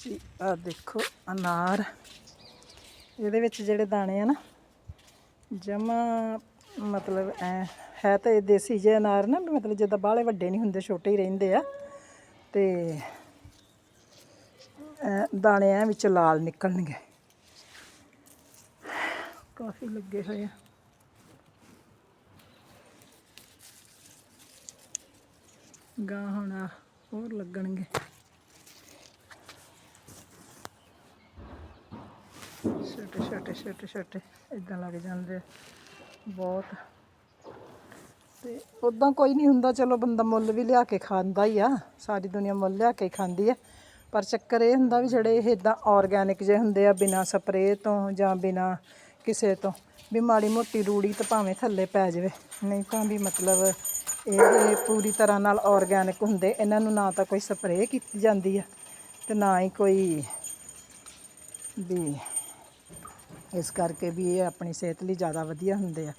ਜੀ, ਆ ਦੇਖੋ, ਅਨਾਰ। ਇਹਦੇ ਵਿੱਚ ਜਿਹੜੇ ਦਾਣੇ ਆ ਨਾ, ਜਮਾ ਮਤਲਬ ਐ, ਹੈ ਤਾਂ ਇਹ ਦੇਸੀ ਜਿਹੇ ਅਨਾਰ ਨਾ ਮਤਲਬ ਜਿੱਦਾਂ ਬਾਹਲੇ ਵੱਡੇ ਨਹੀਂ ਹੁੰਦੇ, ਛੋਟੇ ਹੀ ਰਹਿੰਦੇ ਆ। ਤੇ ਦਾਣੇ ਐ ਵਿੱਚ ਲਾਲ ਨਿਕਲਣਗੇ। ਕਾਫੀ ਲੱਗੇ ਹੋਏ ਆ। ਗਾਂ ਹੁਣ ਹੋਰ ਲੱਗਣਗੇ। ਛੋਟੇ ਛੋਟੇ ਛੋਟੇ ਛੋਟੇ ਇਦਾਂ ਲੱਗ ਜਾਂਦੇ ਬਹੁਤ। ਤੇ ਉਦਾਂ ਕੋਈ ਨਹੀਂ ਹੁੰਦਾ, ਚਲੋ ਬੰਦਾ ਮੁੱਲ ਵੀ ਲਿਆ ਕੇ ਖਾਂਦਾ ਹੀ ਆ। ਸਾਰੀ ਦੁਨੀਆ ਮੁੱਲ ਲਿਆ ਕੇ ਖਾਂਦੀ ਆ। ਪਰ ਚੱਕਰ ਇਹ ਹੁੰਦਾ ਵੀ ਜਿਹੜੇ ਇਹ ਇਦਾਂ ਆਰਗੈਨਿਕ ਜੇ ਹੁੰਦੇ ਆ, ਬਿਨਾ ਸਪਰੇਅ ਤੋਂ ਜਾਂ ਬਿਨਾ ਕਿਸੇ ਤੋਂ, ਵੀ ਮਾੜੀ ਮੋਟੀ ਰੂੜੀ ਤਾਂ ਭਾਵੇਂ ਥੱਲੇ ਪੈ ਜਾਵੇ। ਨਹੀਂ ਤਾਂ ਵੀ ਮਤਲਬ ਇਹ ਪੂਰੀ ਤਰ੍ਹਾਂ ਨਾਲ ਆਰਗੈਨਿਕ ਹੁੰਦੇ। ਇਹਨਾਂ ਨੂੰ ਨਾ ਤਾਂ ਕੋਈ ਸਪਰੇਅ ਕੀਤੀ ਜਾਂਦੀ ਆ ਤੇ ਨਾ ਹੀ ਕੋਈ ਵੀ ਇਸ ਕਰਕੇ ਵੀ ਇਹ ਆਪਣੀ ਸਿਹਤ ਲਈ ਜ਼ਿਆਦਾ ਵਧੀਆ ਹੁੰਦੇ ਆ।